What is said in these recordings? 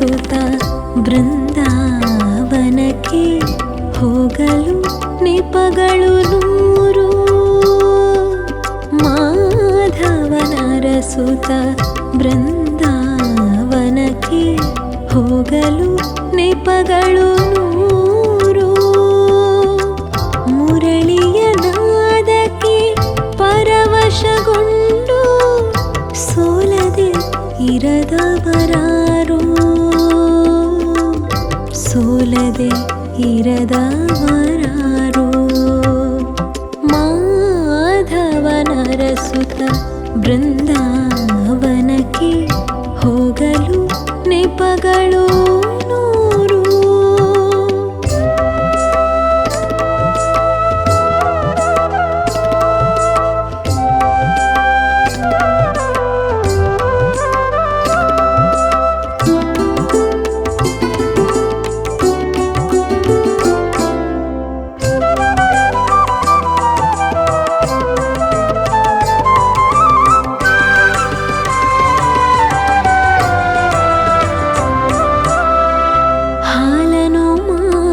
ಸುತ ಬೃಂದಾವನಕ್ಕೆ ಹೋಗಲು ನೆಪಗಳು ನೂರು. ಮಾಧವನ ರಸುತ ಬೃಂದಾವನಕ್ಕೆ ಹೋಗಲು ನೆಪಗಳು ನೂರು. ಇರದವರಾರು ಮಾಧವನರ ಸುತ ಬೃಂದಾವನಕ್ಕೆ ಹೋಗಲು ನೆಪಗಳು.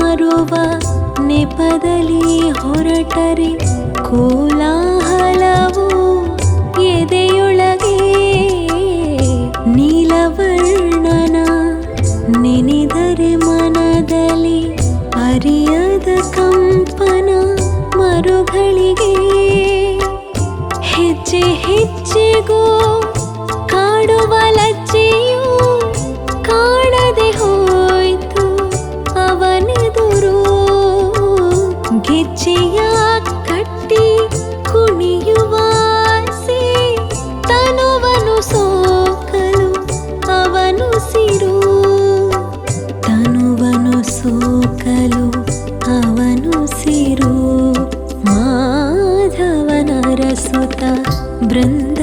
ಮಾರುವ ನೆಪದಲ್ಲಿ ಹೊರಟರೆ ಕೋಲಾಹಲವು ಎದೆಯೊಳಗೆ ನೀಲವರ್ಣನ ನೆನೆದರೆ ಮನದಲ್ಲಿ ಅರಿಯದ ಕಂಪನ ಮರುಗಳಿಗೆ ಹೆಜ್ಜೆ ಹೆಜ್ಜೆಗೂ सिरु माधवनरसुत बृन्द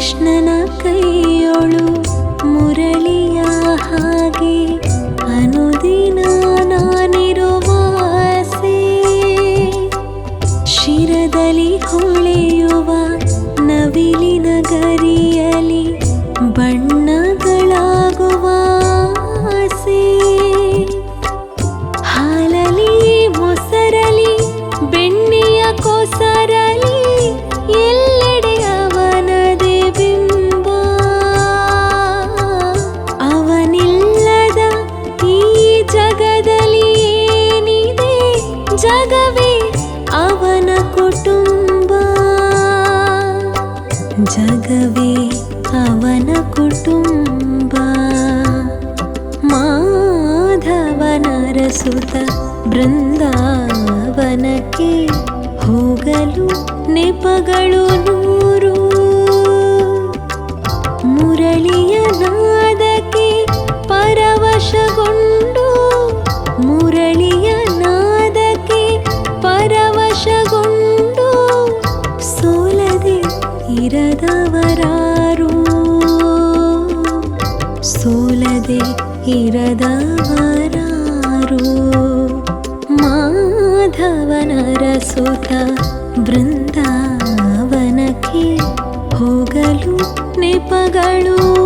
ಕೃಷ್ಣನ ಕೈಯೊಳು ಮುರಳಿಯ ಹಾಗೆ. ಜಗವೇ ಅವನ ಕುಟುಂಬ. ಮಾಧವನರಸುತ ಬೃಂದಾವನಕ್ಕೆ ಹೋಗಲು ನೆಪಗಳು ನೂರು. ಮುರಳಿಯ ಇರದವರಾರು? ಸೋಲದೆ ಇರದವರಾರು? ಮಾಧವನರ ಸುತ ಬೃಂದಾವನಕ್ಕೆ ಹೋಗಲು ನೆಪಗಳು